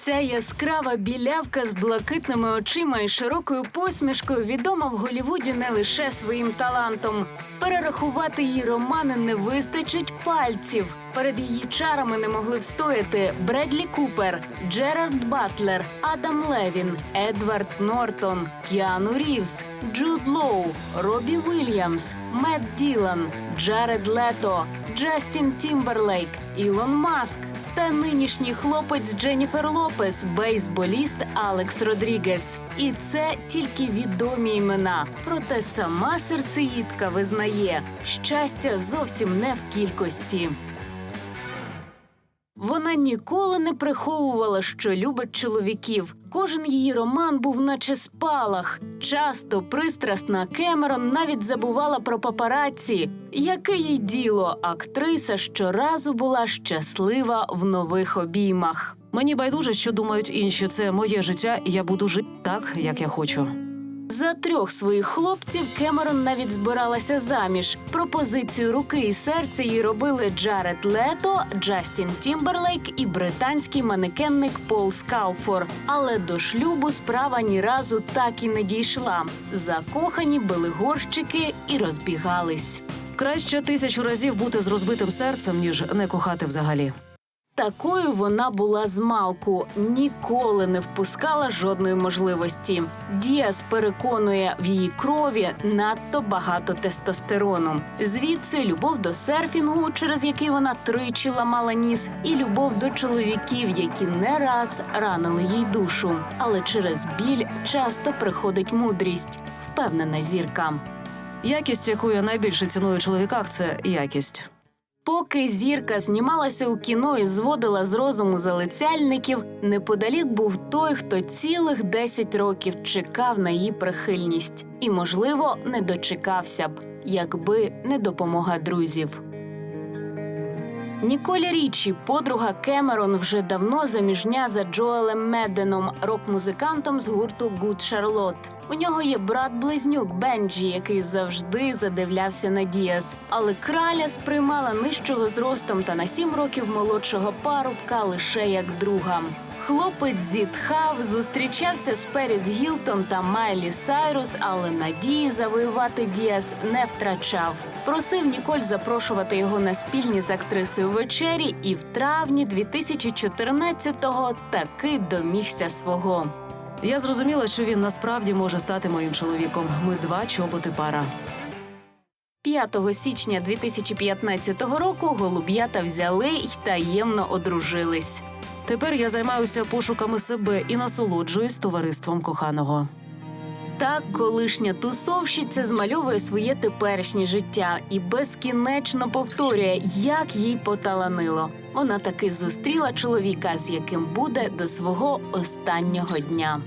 Ця яскрава білявка з блакитними очима і широкою посмішкою відома в Голівуді не лише своїм талантом. Перерахувати її романи не вистачить пальців. Перед її чарами не могли встояти Бредлі Купер, Джерард Батлер, Адам Левін, Едвард Нортон, Кіану Рівз, Джуд Лоу, Робі Вільямс, Мет Ділан, Джаред Лето, Джастін Тімберлейк, Ілон Маск та нинішній хлопець Дженніфер Лопес, бейсболіст Алекс Родрігес. І це тільки відомі імена. Проте сама серцеїдка визнає, щастя зовсім не в кількості. Вона ніколи не приховувала, що любить чоловіків. Кожен її роман був наче спалах. Часто пристрасна Кемерон навіть забувала про папараці. Яке їй діло? Актриса щоразу була щаслива в нових обіймах. Мені байдуже, що думають інші. Це моє життя, і я буду жити так, як я хочу. За трьох своїх хлопців Кемерон навіть збиралася заміж. Пропозицію руки і серця їй робили Джаред Лето, Джастін Тімберлейк і британський манекенник Пол Скалфор. Але до шлюбу справа ні разу так і не дійшла. Закохані били горщики і розбігались. Краще тисячу разів бути з розбитим серцем, ніж не кохати взагалі. Такою вона була з малку, ніколи не впускала жодної можливості. Діас переконує в її крові надто багато тестостерону. Звідси любов до серфінгу, через який вона тричі ламала ніс, і любов до чоловіків, які не раз ранили їй душу. Але через біль часто приходить мудрість, впевнена зірка. Якість, яку я найбільше ціную у чоловіках, це якість. Поки зірка знімалася у кіно і зводила з розуму залицяльників, неподалік був той, хто цілих 10 років чекав на її прихильність, і, можливо, не дочекався б, якби не допомога друзів. Ніколя Річі, подруга Кемерон, вже давно заміжня за Джоелем Меденом, рок-музикантом з гурту Гуд Шарлот. У нього є брат-близнюк Бенджі, який завжди задивлявся на Діас. Але краля сприймала нижчого зростом та на сім років молодшого парубка лише як друга. Хлопець зітхав, зустрічався з Періс Гілтон та Майлі Сайрус, але надії завоювати Діас не втрачав. Просив Ніколь запрошувати його на спільні з актрисою вечері, і в травні 2014-го таки домігся свого. Я зрозуміла, що він насправді може стати моїм чоловіком. Ми два чоботи пара. 5 січня 2015 року голуб'ята взяли й таємно одружились. Тепер я займаюся пошуками себе і насолоджуюсь товариством коханого. Так, колишня тусовщиця змальовує своє теперішнє життя і безкінечно повторює, як їй поталанило. Вона таки зустріла чоловіка, з яким буде до свого останнього дня.